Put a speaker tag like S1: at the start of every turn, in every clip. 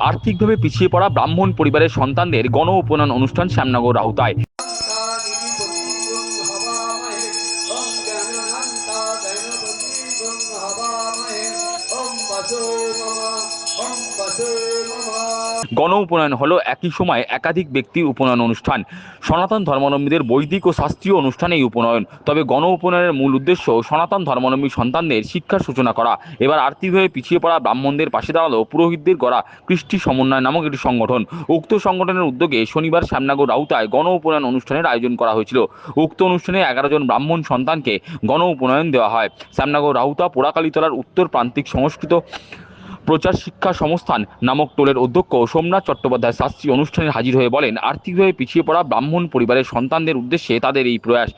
S1: আর্থিকভাবে পিছিয়ে পড়া ব্রাহ্মণ পরিবারের সন্তানদের গণ উপনয়ন অনুষ্ঠান শ্যামনগর রাহুতায় গণ উপনয়ন হলো একই সময় একাধিক ব্যক্তির উপনয়ন অনুষ্ঠান। সনাতন ধর্মাবলম্বীদের বৈদিক ও শাস্ত্রীয় অনুষ্ঠান এই উপনয়ন। তবে গণ উপনয়নের মূল উদ্দেশ্য সনাতন ধর্মাবলম্বী সন্তানদের শিক্ষার সূচনা করা। এবার আর্থিকভাবে পিছিয়ে পড়া ব্রাহ্মণদের পাশে দাঁড়াল পুরোহিতদের গড়া কৃষ্টি সমন্বয় নামক একটি সংগঠন। উক্ত সংগঠনের উদ্যোগে শনিবার শ্যামনগর রাউতায় গণ উপনয়ন অনুষ্ঠানের আয়োজন করা হয়েছিল। উক্ত অনুষ্ঠানে এগারো জন ব্রাহ্মণ সন্তানকে গণ উপনয়ন দেওয়া হয়। শ্যামনগর রাউতা পোড়াকালীতলার উত্তর প্রান্তিক সংস্কৃত প্রচার শিক্ষা সংস্থান নামক টোলের অধ্যক্ষ সোমনাথ চট্টোপাধ্যায় শাস্ত্রী অনুষ্ঠানে হাজির হয়ে বলেন, আর্থিকভাবে পিছিয়ে পড়া ব্রাহ্মণ পরিবারের সন্তানদের উদ্দেশ্যে তাদের এই প্রয়াস।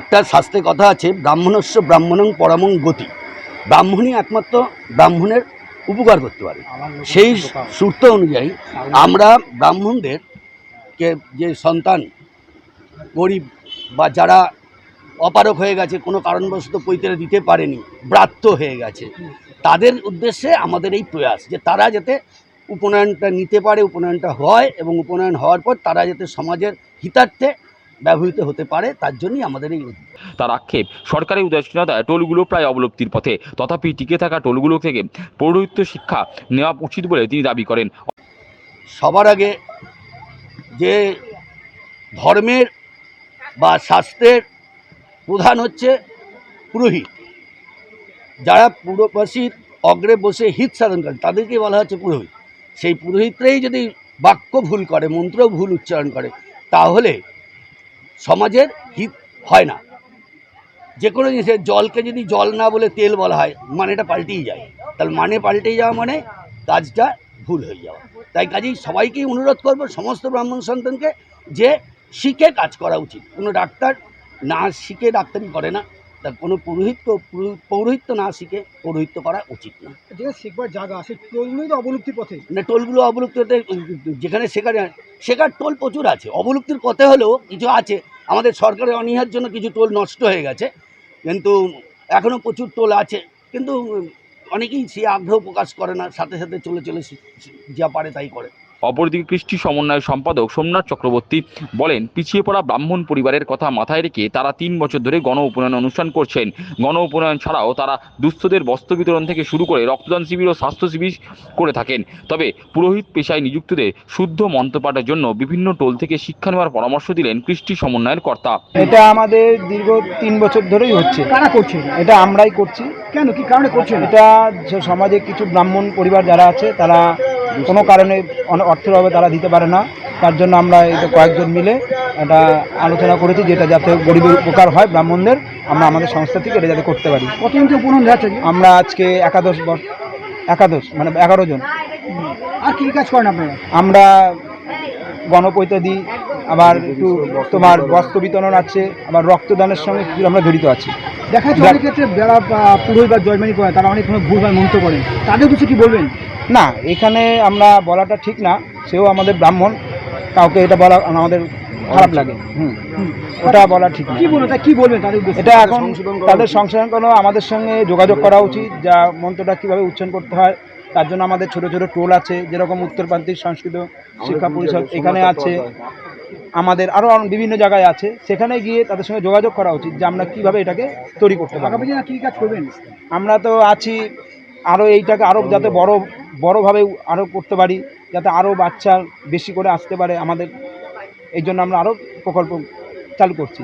S2: একটা শাস্ত্রে কথা আছে, ব্রাহ্মণস্য ব্রাহ্মণং পরমং গতি। ব্রাহ্মণই একমাত্র ব্রাহ্মণের উপকার করতে পারে। সেই সূত্র অনুযায়ী আমরা ব্রাহ্মণদের কে যে সন্তান, গরিব বা যারা অপারক হয়ে গেছে, কোনো কারণবশত পৈতেরা দিতে পারেনি, ব্রাত্য হয়ে গেছে তাদের উদ্দেশ্যে আমাদের এই প্রয়াস যে তারা যাতে উপনয়নটা নিতে পারে উপনয়নটা হয় এবং উপনয়ন হওয়ার পর তারা যাতে সমাজের হিতার্থে ব্যবহৃত হতে পারে তার জন্যই আমাদের এই
S1: তার আক্ষেপ সরকারি উদাসীনতায় টোলগুলো প্রায় অবলুপ্তির পথে তথাপি টিকে থাকা টোলগুলো থেকে পৌরোহিত্য শিক্ষা নেওয়া উচিত বলে তিনি দাবি করেন।
S2: সবার আগে যে ধর্মের বা শাস্ত্রের প্রধান হচ্ছে পুরোহিত। যারা পুরবাসীর অগ্রে বসে হিত সাধন করে, তাদেরকেই বলা হচ্ছে পুরোহিত। সেই পুরোহিতরাই যদি বাক্য ভুল করে, মন্ত্র ভুল উচ্চারণ করে, তাহলে সমাজের হিত হয় না। যে কোনো জিনিসের জলকে যদি জল না বলে তেল বলা হয়, মানেটা পাল্টেই যায়। তাহলে মানে পাল্টে যাওয়া মানে কাজটা ভুল হয়ে যাওয়া। তাই কাজেই সবাইকেই অনুরোধ করব, সমস্ত ব্রাহ্মণ সন্তানকে যে শিখে কাজ করা উচিত। কোনো ডাক্তার না শিখে ডাক্তারি করে না। তা কোনো পুরোহিত পৌরোহিত্য না শিখে পৌরোহিত্য করা উচিত না।
S3: যেটা শিখবার জায়গা সেই টোলগুলোই তো অবলুপ্তির পথে?
S2: মানে টোলগুলো অবলুপ্তি হতে যেখানে শেখার শেখার টোল প্রচুর আছে। অবলুপ্তির পথে হলেও কিছু আছে। আমাদের সরকারের অনীহার জন্য কিছু টোল নষ্ট হয়ে গেছে। কিন্তু এখনও প্রচুর টোল আছে। কিন্তু অনেকেই সে আগ্রহ প্রকাশ করে না সাথে সাথে চলে চলে যা পারে তাই করে।
S1: অপরদিকে কৃষ্টি সমন্বয় সম্পাদক সোমনাথ চক্রবর্তী বলেন পিছিয়ে পড়া ব্রাহ্মণ পরিবারের কথা মাথায় রেখে তারা তিন বছর ধরে গণ উপনয়ন অনুষ্ঠান করছেন। গণ উপনয়ন ছাড়াও তারা দুস্থদের বস্ত্র বিতরণ থেকে শুরু করে রক্তদান শিবির ও স্বাস্থ্য শিবির করে থাকেন। তবে পুরোহিত পেশায় নিযুক্তদের শুদ্ধ মন্ত্রপাঠের জন্য বিভিন্ন টোল থেকে শিক্ষা নেওয়ার পরামর্শ দিলেন কৃষ্টি সমন্বয়ের কর্তা।
S4: এটা আমাদের দীর্ঘ তিন বছর ধরেই হচ্ছে।
S3: কারা করছে? এটা?
S4: আমরাই করছি।
S3: কেন? কি কারণে করছে না?
S4: এটা যে সমাজে কিছু ব্রাহ্মণ পরিবার যারা আছে তারা কোনো কারণে অর্থের অভাবে তারা দিতে পারে না। তার জন্য আমরা এটা কয়েকজন মিলে এটা আলোচনা করেছি যেটা যাতে গরিবের উপকার হয় ব্রাহ্মণদের। আমরা আমাদের সংস্থা থেকে এটা যাতে করতে পারি।
S3: কতজনকে উপনয়ন যাচ্ছে
S4: আমরা আজকে একাদশ একাদশ মানে এগারো জন।
S3: আর কি কাজ করেন আপনারা?
S4: আমরা গণপৈতা দিই আবার একটু তোমার বস্ত্র বিতরণ আছে আবার রক্তদানের সঙ্গে আমরা জড়িত আছি।
S3: দেখা যাচ্ছে অনেক ক্ষেত্রে যারা পুরোহিত বা জয়মানি করে তারা অনেক সময় ভুলভাল মন্ত্র করেন। তাদের কিছু কি বলবেন?
S4: না এখানে আমরা বলাটা ঠিক না সেও আমাদের ব্রাহ্মণ কাউকে এটা বলা আমাদের খারাপ লাগে। হুম ওটা বলা ঠিক না।
S3: কি বলবেন তা কি বলবেন
S4: এটা এখন তাদের সংশোধন কোনো আমাদের সঙ্গে যোগাযোগ করা উচিত যা মন্ত্রটা কীভাবে উচ্চারণ করতে হয় তার জন্য আমাদের ছোট ছোট টোল আছে যেরকম উত্তরপ্রান্তিক সংস্কৃত শিক্ষা পরিষদ এখানে আছে। আমাদের আরও বিভিন্ন জায়গায় আছে সেখানে গিয়ে তাদের সঙ্গে যোগাযোগ করা উচিত যে আমরা কীভাবে এটাকে তৈরি করতে
S3: করবেন?
S4: আমরা তো আছি আরও এইটাকে আরও যাতে বড়, বড়োভাবে আরও করতে পারি, যাতে আরও বাচ্চা বেশি করে আসতে পারে আমাদের। এই জন্য আমরা আরও প্রকল্প চালু করছি।